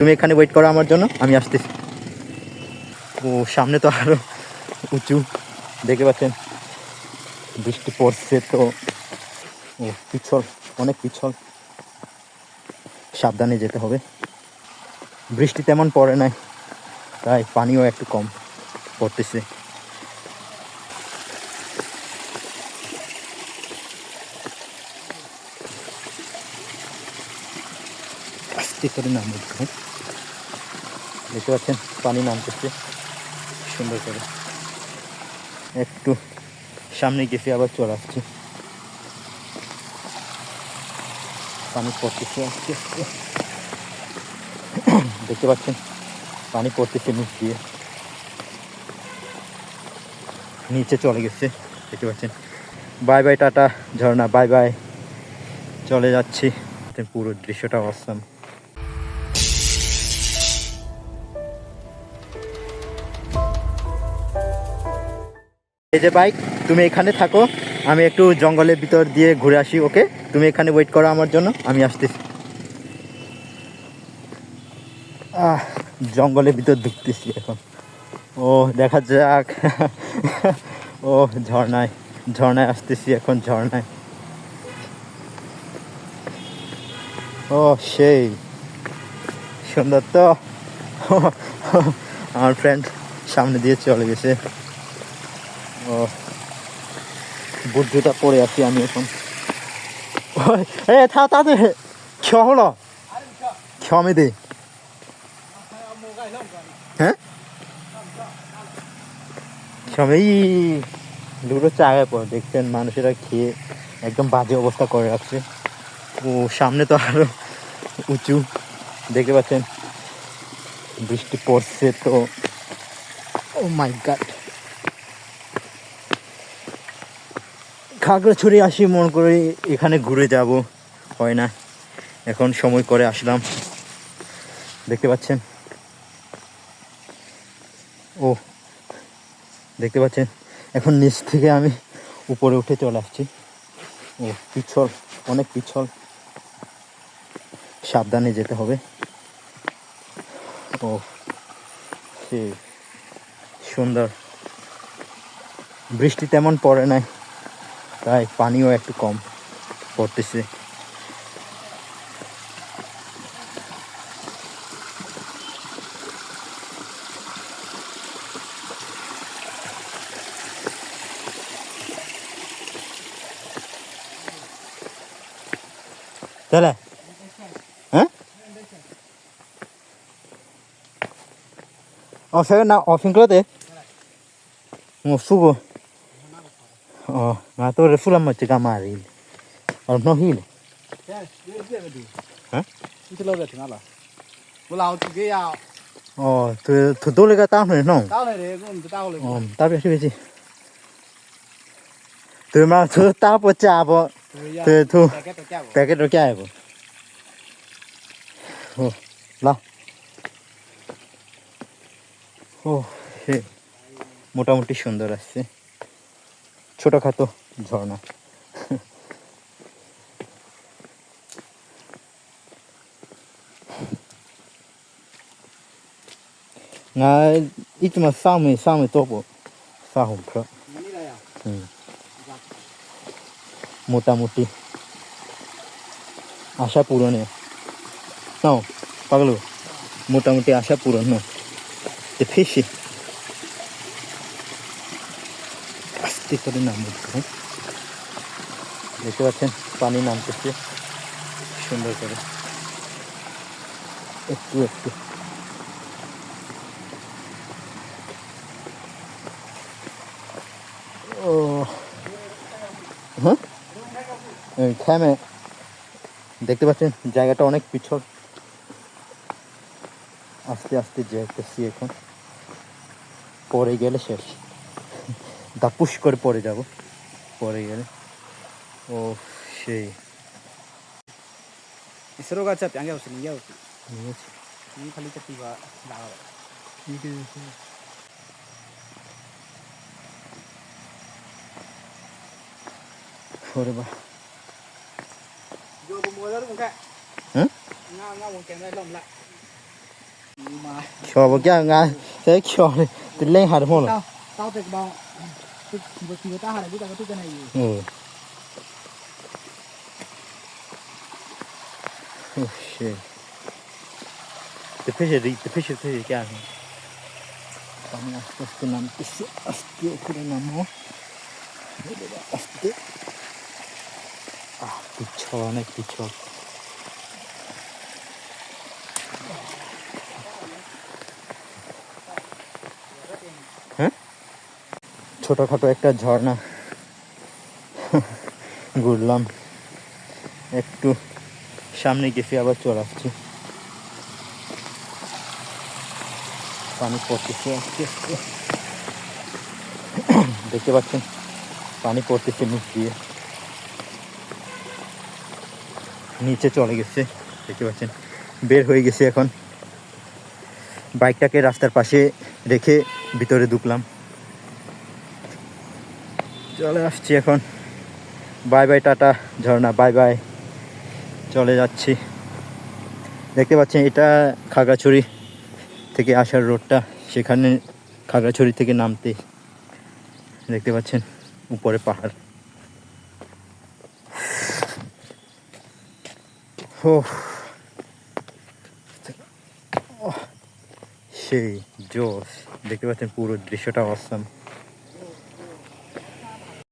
তুমি এখানে ওয়েট করো আমার জন্য, আমি আসতেছি। ও, সামনে তো আরও উঁচু, দেখতে পাচ্ছেন? বৃষ্টি পড়ছে তো। ও পিছল অনেক পিছল সাবধানে যেতে হবে। বৃষ্টি তেমন পড়ে নাই, তাই পানিও একটু কম পড়তেছে। আস্তে করে নামবে। দেখতে পাচ্ছেন, পানি নামতেছে। সুন্দর করে। একটু সামনে গেছি, আবার চলে আসছি। পানি পড়তেছে আস্তে দেখতে পাচ্ছেন, পানি পড়তেছে নিচ দিয়ে। নিচে চলে গেছে, দেখতে পাচ্ছেন। Bye bye, tata, Jharna, bye bye. চলে যাচ্ছি। পুরো দৃশ্যটা অসাম এই যে বাইক, তুমি এখানে থাকো। আমি একটু জঙ্গলের ভিতর দিয়ে ঘুরে আসি, ওকে? তুমি এখানে ওয়েট করো আমার জন্য, আমি আসতেছি। আহ, জঙ্গলের ভিতর ঢুকতেছি এখন। ও দেখা যাক। ও ঝর্ণায় ঝর্ণায় আসতেছি এখন, ঝর্ণায়। ও সেই। সুন্দর তো। আমার ফ্রেন্ড সামনে দিয়ে চলে গেছে। বুট জুতা পরে আছি আমি এখন। এ থা খেয়া হলো খেয়া হ্যাঁ? সবাই দুটো চাগায় পর দেখছেন মানুষেরা খেয়ে একদম বাজে অবস্থা করে রাখছে। ও, সামনে তো আরও উঁচু, দেখতে পাচ্ছেন। বৃষ্টি পড়ছে তো। ও মাই গাড খাগড়াছড়ি আসি, মন করে এখানে ঘুরে যাব। হয় না। এখন সময় করে আসলাম। দেখতে পাচ্ছেন? ও, দেখতে পাচ্ছেন? এখন নিচ থেকে আমি উপরে উঠে চলে আসছি। ও, পিছল, অনেক পিছল। সাবধানে যেতে হবে। ও, সে সুন্দর। বৃষ্টি তেমন পড়ে নাই। তাই পানিও একটু কম পড়তেছে। তাহলে হ্যাঁ? অফ না অফিং করতে ও শুভ। Oo, mga tore fulan mo tiga ma ri Or no hil. Ha? Ito lo betin ala. Wala ako tiga ya. Oo, tu tu dole ka tao ne no. Tao ne de, kun tao le. Oo, tao bi shi bi. Tu ma tu tao po cha po. Tu tu. Ta ke to cha po. Oh, la. Oh, মোটামুটি সুন্দর আসছে ছোটোখাটো ঝর্ণা। 那一直嘛上面上面做不上红壳，嗯，木达木地，আশা পূরণ। নাও পাগলো মোটামুটি আশা পূরণ। না ফিসি। আস্তে করে? দেখতে পাচ্ছেন, পানি নামতেছে। সুন্দর করে। একটু একটু। ও হ্যাঁ খ্যামে দেখতে পাচ্ছেন, জায়গাটা অনেক পিছল। আস্তে আস্তে যেতেছি এখন। পরে গেলে শেষ। দাপুস করে পরে যাব পরে গেলে ও সেই ইসরো গাছ আপনি আগে আসুন ইয়ে আসুন আমি খালি চাকরি লাগাবো ঠিক আছে Thôi bà Vô mùa mùa đó cũng kệ Hả? Nga nga một cái này lồng lại Mà Chờ bà kia nga Thế chờ này Tính lên hạt không rồi Tao tịch bao बस्ती होता हर जगह तो जाना ही Oh shit. The fish is the fish is here again. আমি আস্তে আস্তে নামতেছি আস্তে করে নামো আস্তে আহ পিছন অনেক পিছন ছোটোখাটো একটা ঝর্ণা। ঘুরলাম। একটু সামনে গেছি, আবার চলে আসছি। পানি পড়তেছে আস্তে আস্তে দেখতে পাচ্ছেন, পানি পড়তেছে নিচ দিয়ে। নিচে চলে গেছে, দেখতে পাচ্ছেন। বের হয়ে গেছে এখন। বাইকটাকে রাস্তার পাশে রেখে ভিতরে ঢুকলাম। চলে আসছি এখন। Bye bye, tata, Jharna, bye bye. চলে যাচ্ছি। দেখতে পাচ্ছেন, এটা খাগড়াছড়ি থেকে আসার রোডটা। সেখানে খাগড়াছড়ি থেকে নামতে দেখতে পাচ্ছেন, উপরে পাহাড়। ও সেই জোস দেখতে পাচ্ছেন, পুরো দৃশ্যটা অসম